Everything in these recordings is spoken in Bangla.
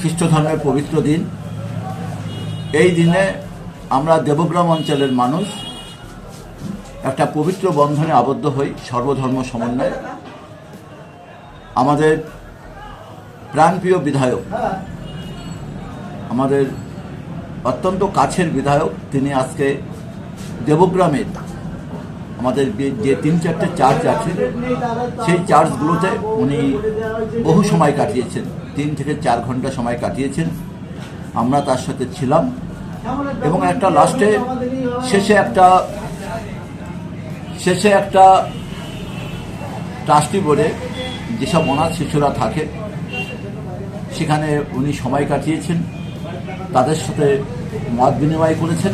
খ্রিস্ট ধর্মের পবিত্র দিন। এই দিনে আমরা দেবগ্রাম অঞ্চলের মানুষ একটা পবিত্র বন্ধনে আবদ্ধ হই, সর্বধর্ম সমন্বয়ে। আমাদের প্রাণপ্রিয় বিধায়ক, আমাদের অত্যন্ত কাছের বিধায়ক, তিনি আজকে দেবগ্রামের আমাদের যে- তিন চারটে চার্চ আছে, সেই চার্চগুলোতে উনি বহু সময় কাটিয়েছেন। তিন থেকে চার ঘণ্টা সময় কাটিয়েছেন। আমরা তার সাথে ছিলাম। এবং একটা লাস্টে, শেষে একটা শেষে একটা ট্রাস্টি বোর্ডে যেসব অনাথ শিশুরা থাকে, সেখানে উনি সময় কাটিয়েছেন। তাদের সাথে মত বিনিময় করেছেন।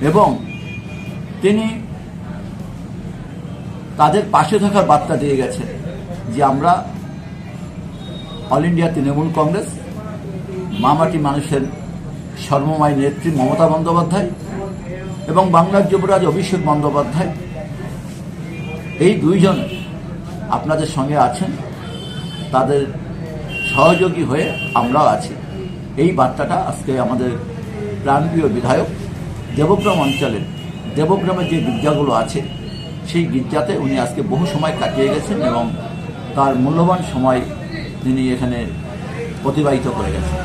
এবং তিনি তাদের পাশে থাকার বার্তা দিয়ে গেছেন যে আমরা অল ইন্ডিয়া তৃণমূল কংগ্রেস, মামাটি মানুষের সর্বময় নেত্রী মমতা বন্দ্যোপাধ্যায় এবং বাংলার যুবরাজ অভিষেক বন্দ্যোপাধ্যায়। এই দুইজন আপনাদের সঙ্গে আছেন। তাদের সহযোগী হয়ে আমরাও আছি। এই বার্তাটা আজকে আমাদের প্রাণপ্রিয় বিধায়ক দেবগ্রাম অঞ্চলের দেবগ্রামের যে গির্জাগুলো আছে, সেই গির্জাতে উনি আজকে বহু সময় কাটিয়ে গেছেন এবং তার মূল্যবান সময় তিনি এখানে অতিবাহিত করে গেছেন।